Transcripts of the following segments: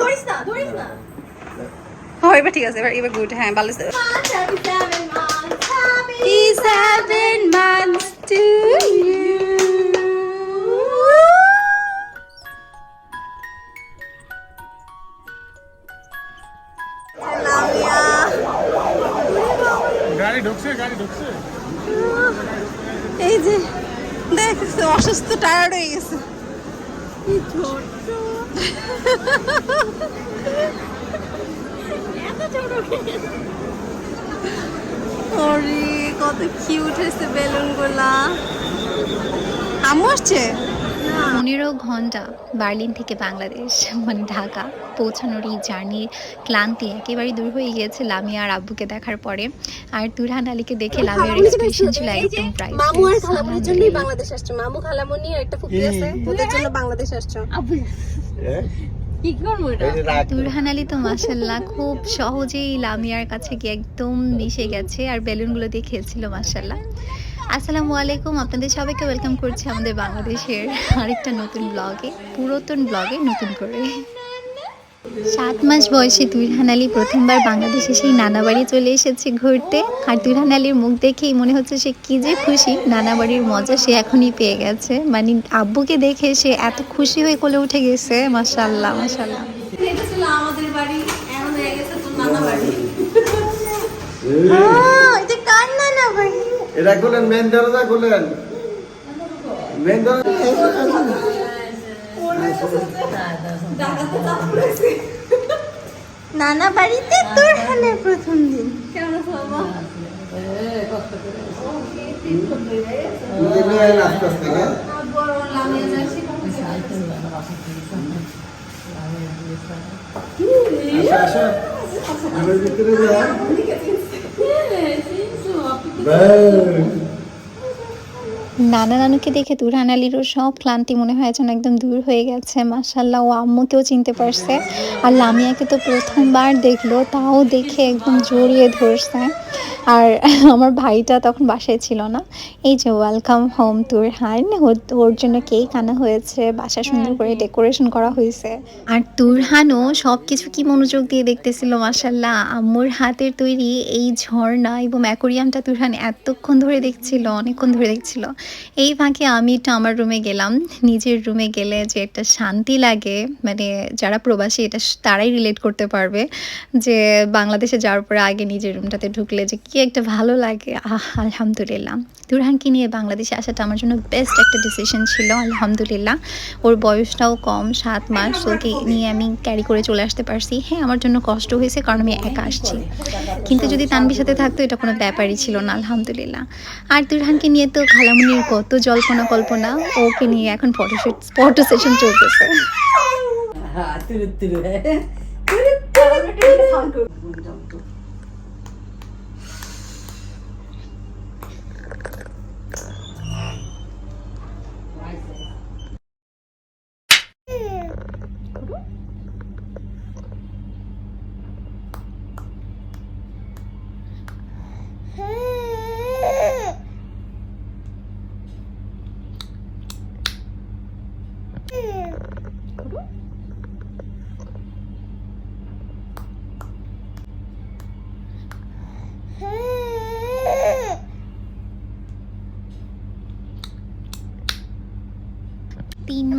ধরিস না ধরিস না। হ্যাঁ এবার ঠিক আছে এবার এবার গুড হ্যাঁ ভালো seven months, to you Lamia গাড়ি ঢুকছে গাড়ি ঢুকছে। এই যে দেখ অসুস্থ টায়ার্ড হয়ে গেছে। কি ছোট্ট কত কিউট হয়েছে বেলুনগুলা। আম্মু আসছে? পনেরো ঘণ্টা বার্লিন থেকে বাংলাদেশ মানে ঢাকা পৌঁছানোর এই জার্নির ক্লান্তি একেবারেই দূর হয়ে গিয়েছে লামিয়া আর আব্বুকে দেখার পরে। আর তুরহান আলীকে দেখে লামিয়ার এক্সপ্রেশন ছিল একদম প্রাইস মামু আর খালামুর খালামুনির জন্যই বাংলাদেশ আসছে। মামু খালামুনি আর একটা ফুপি আছে ওদের জন্য বাংলাদেশ আসছে। তুরহান আলী তো মাসাল্লাহ খুব সহজেই লামিয়ার কাছে গিয়ে একদম মিশে গেছে আর বেলুনগুলো দিয়ে খেলছিল মাসাল্লাহ আসসালামু আলাইকুম আপনাদের সবাইকে ওয়েলকাম করছি আমাদের বাংলাদেশের আরেকটা নতুন ব্লগে পুরাতন ব্লগে নতুন করে। সাত মাস বয়সে তুরহান আলী প্রথমবার বাংলাদেশে সেই নানা বাড়ি চলে এসেছে ঘুরতে। আর তুরহান আলীর মুখ দেখেই মনে হচ্ছে সে কি যে খুশি। নানা বাড়ির মজা সে এখনই পেয়ে গেছে। মানে আব্বুকে দেখে সে এত খুশি হয়ে কোলে উঠে গেছে। মাসাল্লাহ মাসাল্লাহ এটা আমাদের বাড়ি এখন হয়ে গেছে তোর নানা বাড়ি এটা কার নানা বাড়ি এটা খুলেন মেন দরজা খুলেন। মেন দরজা নানা বাড়িতে তুরহানের প্রথম দিন। কেমন বাবা ভিতরে। নানা নানুকে দেখে তুরহান আলীরও সব ক্লান্তি মনে হয় যেন একদম দূর হয়ে গেছে। মাসাল্লাহ ও আম্মুকেও চিনতে পারছে। আর লামিয়াকে তো প্রথমবার দেখল, তাও দেখে একদম জড়িয়ে ধরছে। আর আমার ভাইটা তখন বাসায় ছিল না। এই যে ওয়েলকাম হোম তুরহান ওর- ওর জন্য কেক আনা হয়েছে বাসা সুন্দর করে ডেকোরেশন করা হয়েছে। আর তুরহানও সব কিছু কি মনোযোগ দিয়ে দেখতেছিল মাসাল্লাহ আম্মুর হাতের তৈরি এই ঝর্ণা এবং অ্যাকোরিয়ামটা তুরহান এতক্ষণ ধরে দেখছিল অনেকক্ষণ ধরে দেখছিল। এই ফাঁকে আমি একটু আমার রুমে গেলাম। নিজের রুমে গেলে যে একটা শান্তি লাগে মানে যারা প্রবাসী এটা তারাই রিলেট করতে পারবে যে বাংলাদেশে যাওয়ার পরে আগে নিজের রুমটাতে ঢুকলে যে, কি একটা ভালো লাগে। আহ, আলহামদুলিল্লাহ। তুরহানকে নিয়ে বাংলাদেশে আসাটা আমার জন্য বেস্ট একটা ডিসিশন ছিল, আলহামদুলিল্লাহ। ওর বয়সটাও কম, সাত মাস। ওকে নিয়ে আমি ক্যারি করে চলে আসতে পারছি। হ্যাঁ আমার জন্য কষ্ট হয়েছে কারণ আমি একা আসছি। কিন্তু যদি তানবির সাথে থাকতো, এটা কোনো ব্যাপারই ছিল না, আলহামদুলিল্লাহ। আর তুরহানকে নিয়ে তো খালামুনির কত জল্পনা কল্পনা, ওকে নিয়ে এখন ফটোশুট ফটো সেশন চলতেছে।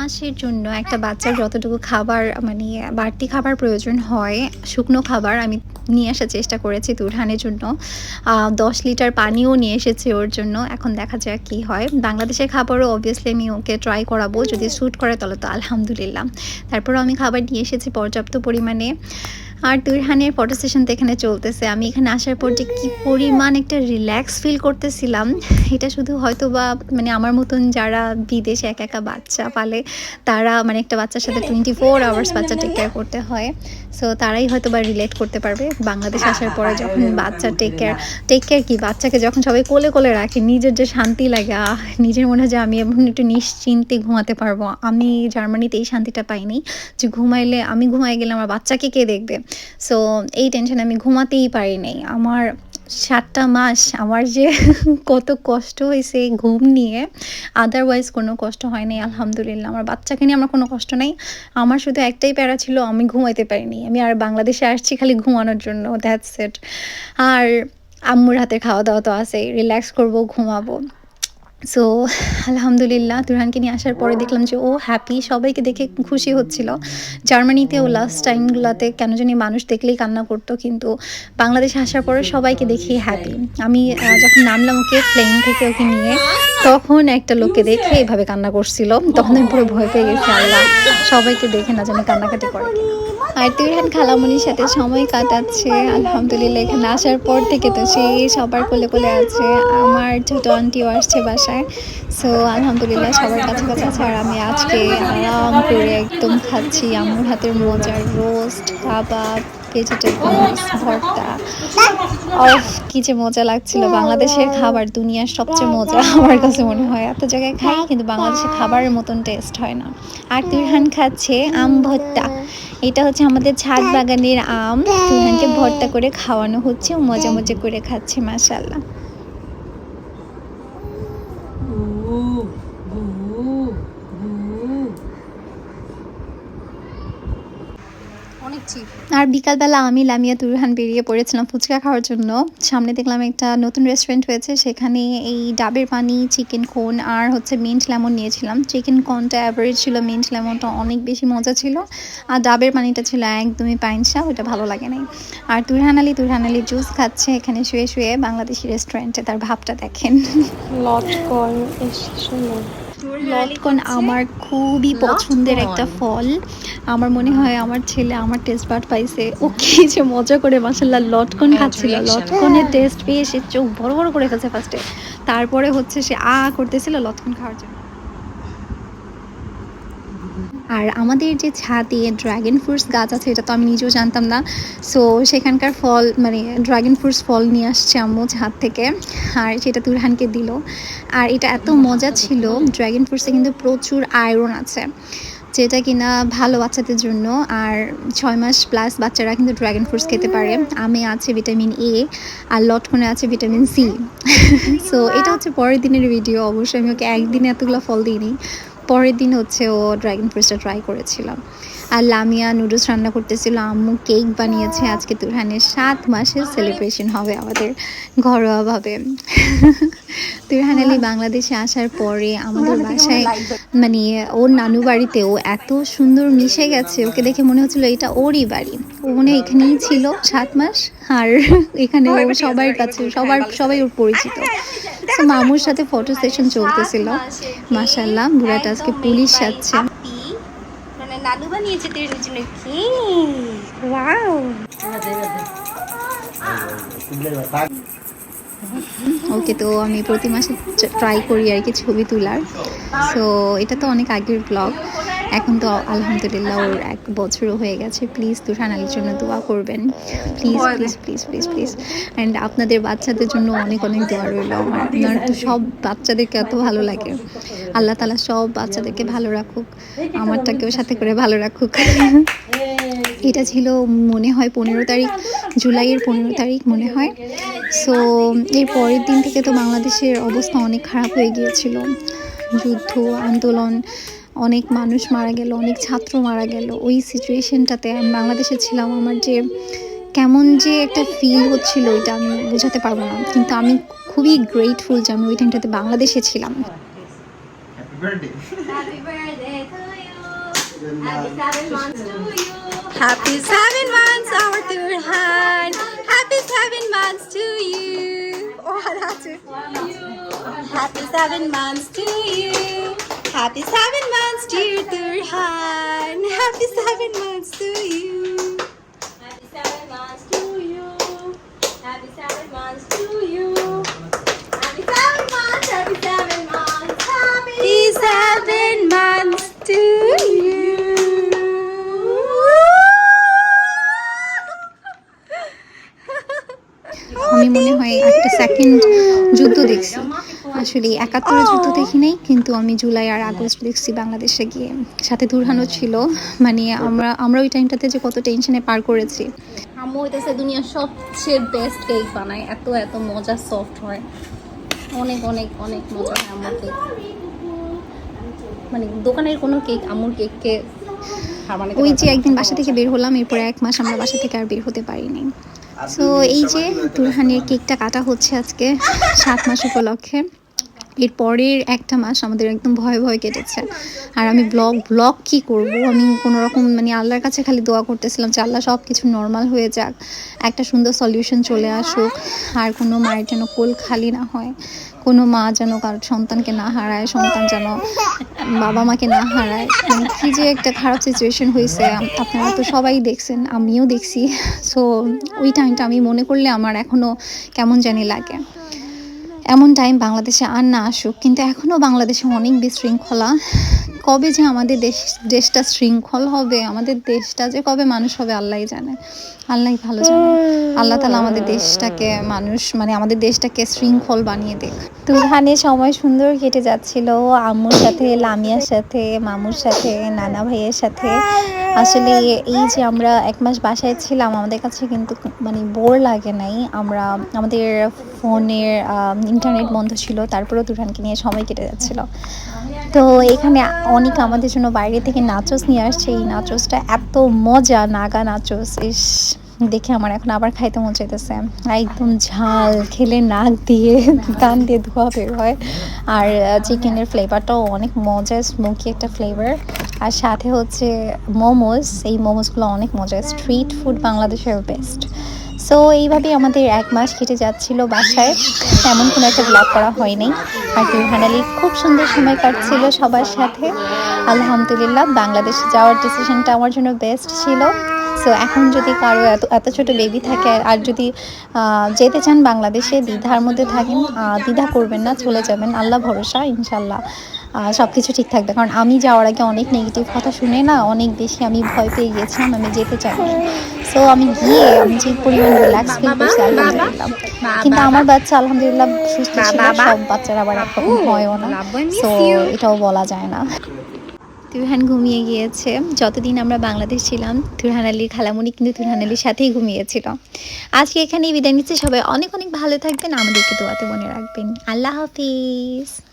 মাসের জন্য একটা বাচ্চার যতটুকু খাবার মানে বাড়তি খাবার প্রয়োজন হয়, শুকনো খাবার আমি নিয়ে আসার চেষ্টা করেছি তুরহানের জন্য। দশ লিটার পানিও নিয়ে এসেছি ওর জন্য। এখন দেখা যাক কি হয়। বাংলাদেশের খাবারও অবভিয়াসলি আমি ওকে ট্রাই করাবো। যদি স্যুট করে তাহলে তো আলহামদুলিল্লাহ। তারপরও আমি খাবার নিয়ে এসেছি পর্যাপ্ত পরিমাণে। আর তুরহানের ফটো সেশন তো এখানে চলতেছে। আমি এখানে আসার পর যে কী পরিমাণ একটা রিল্যাক্স ফিল করতেছিলাম, এটা শুধু হয়তো বা মানে আমার মতন যারা বিদেশে একা একা বাচ্চা পালে, তারা মানে একটা বাচ্চার সাথে টোয়েন্টি ফোর আওয়ার্স বাচ্চা টেক কেয়ার করতে হয়। সো তারাই হয়তো বা রিলেট করতে পারবে। বাংলাদেশ আসার পরে যখন বাচ্চা টেক কেয়ার টেক কেয়ার কি? বাচ্চাকে যখন সবাই কোলে কোলে রাখে, নিজের যে শান্তি লাগে নিজের মনে হয় যে আমি এখন একটু নিশ্চিন্তে ঘুমাতে পারব। আমি জার্মানিতে এই শান্তিটা পাইনি যে ঘুমাইলে, আমি ঘুমাই গেলে আমার বাচ্চাকে কে দেখবে? সো এই টেনশন আমি ঘুমাতেই পারি নাই। আমার সাতটা মাস, আমার যে কত কষ্ট হয়েছে ঘুম নিয়ে। আদারওয়াইজ কোনো কষ্ট হয়নি আলহামদুলিল্লাহ। আমার বাচ্চাকে নিয়ে আমার কোনো কষ্ট নেই। আমার শুধু একটাই প্যারা ছিল, আমি ঘুমাইতে পারিনি। আমি আর বাংলাদেশে আসছি খালি ঘুমানোর জন্য দ্যাটস ইট আর আম্মুর হাতে খাওয়া দাওয়া তো আছেই রিল্যাক্স করব, ঘুমাবো। সো আলহামদুলিল্লাহ তুরহানকে নিয়ে আসার পরে দেখলাম যে ও হ্যাপি সবাইকে দেখে খুশি হচ্ছিল। জার্মানিতে ও লাস্ট টাইমগুলোতে কেন জানি মানুষ দেখলেই কান্না করতো, কিন্তু বাংলাদেশে আসার পরে সবাইকে দেখি হ্যাপি আমি যখন নামলাম ওকে প্লেন থেকে ওকে নিয়ে, তখন একটা লোককে দেখে এভাবে কান্না করছিল। তখন পুরো ভয় পেয়ে গেছি, আল্লাহ, সবাইকে দেখে না যেন কান্নাকাটি করে কিনা। আর তুরহান খালামনির সাথে সময় কাটাচ্ছে, আলহামদুলিল্লাহ, এখানে আসার পর থেকে তো সেই সবার কোলে কোলে আছে, আমার ছোট আন্টিও আসছে বাসায়। সো আলহামদুলিল্লাহ, সবার কাছে কাছে আছে। আর আমি আজকে আরাম করে একদম খাচ্ছি আমার হাতের মজার রোস্ট কাবাব ভেজিটেবলস ভর্তা অফ কি যে মজা লাগছিল। বাংলাদেশের খাবার দুনিয়ার সবচেয়ে মজা আমার কাছে মনে হয়। এত জায়গায় খাই কিন্তু বাংলাদেশের খাবারের মতন টেস্ট হয় না। আর তুরহান খাচ্ছে আম ভর্তা। এটা হচ্ছে আমাদের ছাদ বাগানের আম। তুরহানকে ভর্তা করে খাওয়ানো হচ্ছে ও মজা মজা করে খাচ্ছে মাসাল্লাহ আর বিকালবেলা আমি লামিয়া তুরহান বেরিয়ে পড়েছিলাম ফুচকা খাওয়ার জন্য। সামনে দেখলাম একটা নতুন রেস্টুরেন্ট হয়েছে, সেখানে এই ডাবের পানি চিকেন কোন আর হচ্ছে মিন্ট লেমন নিয়েছিলাম। চিকেন কোনটা অ্যাভারেজ ছিল মিন্ট লেমনটা অনেক বেশি মজা ছিল। আর ডাবের পানিটা ছিল একদমই পাইনসা ওটা ভালো লাগে নাই। আর তুরহান আলী তুরহান আলী জুস খাচ্ছে, এখানে শুয়ে শুয়ে বাংলাদেশি রেস্টুরেন্টে তার ভাবটা দেখেন। লটকন এসে শোনো লটকন আমার খুবই পছন্দের একটা ফল। আমার মনে হয় আমার ছেলে আমার টেস্ট বাট পাইছে। ও কি যে মজা করে মাসাল্লাহ লটকন খাচ্ছিল। লটকনের টেস্ট পেয়ে সে চোখ বড় বড় করে ফেলছে ফার্স্টে তারপরে হচ্ছে সে আ করতেছিল লটকন খাওয়ার জন্য। আর আমাদের যে ছাদে ড্রাগন ফ্রুটস গাছ আছে, এটা তো আমি নিজেও জানতাম না। সো সেখানকার ফল মানে ড্রাগন ফ্রুটস ফল নিয়ে আসছে আম্মু ছাদ থেকে, আর সেটা তুরহানকে দিল। আর এটা এত মজা ছিল ড্রাগন ফ্রুটসে কিন্তু প্রচুর আয়রন আছে, যেটা কিনা ভালো বাচ্চাদের জন্য। আর ছয় মাস প্লাস বাচ্চারা কিন্তু ড্রাগন ফ্রুটস খেতে পারে। আমে আছে ভিটামিন এ আর লটকনে আছে ভিটামিন সি সো এটা হচ্ছে পরের দিনের ভিডিও অবশ্যই আমি ওকে একদিনে এতগুলো ফল দিইনি পরের দিন হচ্ছে ও ড্রাগন ফ্রুটসটা ট্রাই করেছিলাম। আর লামিয়া নুডলস রান্না করতেছিল আম্মু কেক বানিয়েছে। আজকে তুরহানের সাত মাসের সেলিব্রেশন হবে আমাদের ঘরোয়াভাবে। তুরহান আলী বাংলাদেশে আসার পরে আমাদের বাসায় মানে ওর নানু বাড়িতে ও এত সুন্দর মিশে গেছে। ওকে দেখে মনে হচ্ছিল এটা ওরই বাড়ি। ও মনে এখানেই ছিল সাত মাস। আর এখানে সবার কাছে সবার সবাই ওর পরিচিত। তো মামুর সাথে ফটো সেশন চলতেছিল। মাশাল্লাহ বুড়াটা আজকে পুলিশ সাজছে মানে নানু বানিয়েছে তোর জন্য কি? ওয়াও ওকে তো আমি প্রতি মাসে ট্রাই করি আর কি ছবি তোলার। সো এটা তো অনেক আগের ব্লগ এখন তো আলহামদুলিল্লাহ ওর এক বছরও হয়ে গেছে। প্লিজ তুষান আলীর জন্য দোয়া করবেন। Please please please please please and আপনাদের বাচ্চাদের জন্য অনেক অনেক দোয়া রইল আমার। আপনার তো সব বাচ্চাদেরকে এত ভালো লাগে। আল্লাহ তালা সব বাচ্চাদেরকে ভালো রাখুক। আমারটাকেও সাথে করে ভালো রাখুক। এটা ছিল মনে হয় পনেরো তারিখ জুলাইয়ের পনেরো তারিখ মনে হয়। সো এর পরের দিন থেকে তো বাংলাদেশের অবস্থা অনেক খারাপ হয়ে গিয়েছিল। যুদ্ধ আন্দোলন অনেক মানুষ মারা গেল অনেক ছাত্র মারা গেল ওই সিচুয়েশনটাতে আমি বাংলাদেশে ছিলাম আমার যে কেমন যে একটা ফিল হচ্ছিল ওইটা আমি বোঝাতে পারব না কিন্তু আমি খুবই গ্রেটফুল যে আমি ওই টাইমটাতে বাংলাদেশে ছিলাম Happy seven months, our Turhan. Happy seven months to you. Oh, that's it. Happy seven months to you. Happy seven months, dear Turhan. Happy seven months to you. Happy seven months to you. Happy seven months to you. Happy seven months. Happy seven months. Happy seven months to you. আমি মনে হয় একটা second যুদ্ধ দেখছি আসলে একাত্তরে যুদ্ধ দেখি নাই কিন্তু আমি জুলাই আর আগস্ট দেখছি বাংলাদেশে গিয়ে। সাথে দুরহানও ছিল। মানে আমরা আমরা ওই টাইমটাতে যে কত টেনশনে পার করেছি। আম্মু হইতেছে দুনিয়ার সবচেয়ে বেস্ট কেক বানায়। এত এত মজা সফট হয়। অনেক অনেক অনেক মজা হয় আম্মুর কেক মানে দোকানের কোনো কেক আম্মুর কেককে ওই যে একদিন বাসা থেকে বের হলাম এরপরে এক মাস আমরা বাসা থেকে আর বের হতে পারিনি। সো এই যে তুরহানের কেকটা কাটা হচ্ছে আজকে সাত মাস উপলক্ষে। এর পরের একটা মাস আমাদের একদম ভয় ভয় কেটেছে। আর আমি ব্লগ ব্লগ কি করব? আমি কোনো রকম মানে আল্লাহর কাছে খালি দোয়া করতেছিলাম যে, আল্লাহ সব কিছু নর্মাল হয়ে যাক। একটা সুন্দর সলিউশন চলে আসুক। আর কোনো মায়ের যেন কোল খালি না হয়। কোনো মা যেন কারোর সন্তানকে না হারায়, সন্তান যেন বাবা মাকে না হারায়। মানে কি যে একটা খারাপ সিচুয়েশন হয়েছে আপনারা তো সবাই দেখছেন, আমিও দেখছি। সো ওই টাইমটা আমি মনে করলে আমার এখনও কেমন জানি লাগে। এমন টাইম বাংলাদেশে আর না আসুক কিন্তু এখনও বাংলাদেশে অনেক বিশৃঙ্খলা। কবে যে আমাদের দেশ, দেশটা শৃঙ্খল হবে, আমাদের দেশটা যে কবে মানুষ হবে, আল্লাহই জানে। আল্লাহ ভালো জানে। আল্লাহ তালা আমাদের দেশটাকে মানুষ মানে আমাদের দেশটাকে শৃঙ্খল বানিয়ে দেখ। তুরহানের সময় সুন্দর কেটে যাচ্ছিল। আম্মুর সাথে, লামিয়ার সাথে, মামুর সাথে, নানা ভাইয়ের সাথে। আসলে এই যে আমরা এক মাস বাসায় ছিলাম, আমাদের কাছে কিন্তু মানে বোর লাগে নাই। আমরা, আমাদের ফোনের ইন্টারনেট বন্ধ ছিল, তারপরেও তুরহানকে নিয়ে সময় কেটে যাচ্ছিল। তো এখানে অনেক আমাদের জন্য বাইরে থেকে নাচোস নিয়ে আসছে। এই নাচোসটা এত মজা, নাগা নাচোস ইস, দেখে আমার এখন আবার খাইতে মন চাইতেছে। একদম ঝাল, খেলে নাক দিয়ে, কান দিয়ে ধোয়া বের হয়। আর চিকেনের ফ্লেভারটাও অনেক মজা স্মোকি একটা ফ্লেভার আর সাথে হচ্ছে মোমোস এই মোমোসগুলো অনেক মজা স্ট্রিট ফুড বাংলাদেশের বেস্ট সো এইভাবেই আমাদের এক মাস কেটে যাচ্ছিল বাসায়। তেমন কোনো একটা ব্লগ করা হয়নি। আর তুরহান হানালি খুব সুন্দর সময় কাটছিল সবার সাথে। আলহামদুলিল্লাহ, বাংলাদেশে যাওয়ার ডিসিশনটা আমার জন্য বেস্ট ছিল। সো এখন যদি কারও এত এত ছোটো বেবি থাকে আর যদি যেতে চান বাংলাদেশে দ্বিধার মধ্যে থাকেন দ্বিধা করবেন না চলে যাবেন। আল্লাহ ভরসা ইনশাল্লাহ সব কিছু ঠিক থাকবে। কারণ আমি যাওয়ার আগে অনেক নেগেটিভ কথা শুনে না অনেক বেশি আমি ভয় পেয়ে গিয়েছিলাম আমি যেতে চাইনি। সো আমি গিয়ে আমি যে পরিমাণ রিল্যাক্স ফিল করছি আলহামদুলিল্লাহ। কিন্তু আমার বাচ্চা আলহামদুলিল্লাহ সুস্থ ছিল সব বাচ্চারা আবার একরকম হয়ও না। সো এটাও বলা যায় না। তুরহান ঘুমিয়ে গিয়েছে। যতদিন আমরা বাংলাদেশ ছিলাম, তুরহান আলীর খালামুনি কিন্তু তুরহান আলীর সাথেই ঘুমিয়েছিল। আজকে এখানেই বিদায় নিচ্ছে। সবাই অনেক অনেক ভালো থাকবেন। আমাদেরকে দোয়াতে মনে রাখবেন। আল্লাহ হাফিজ।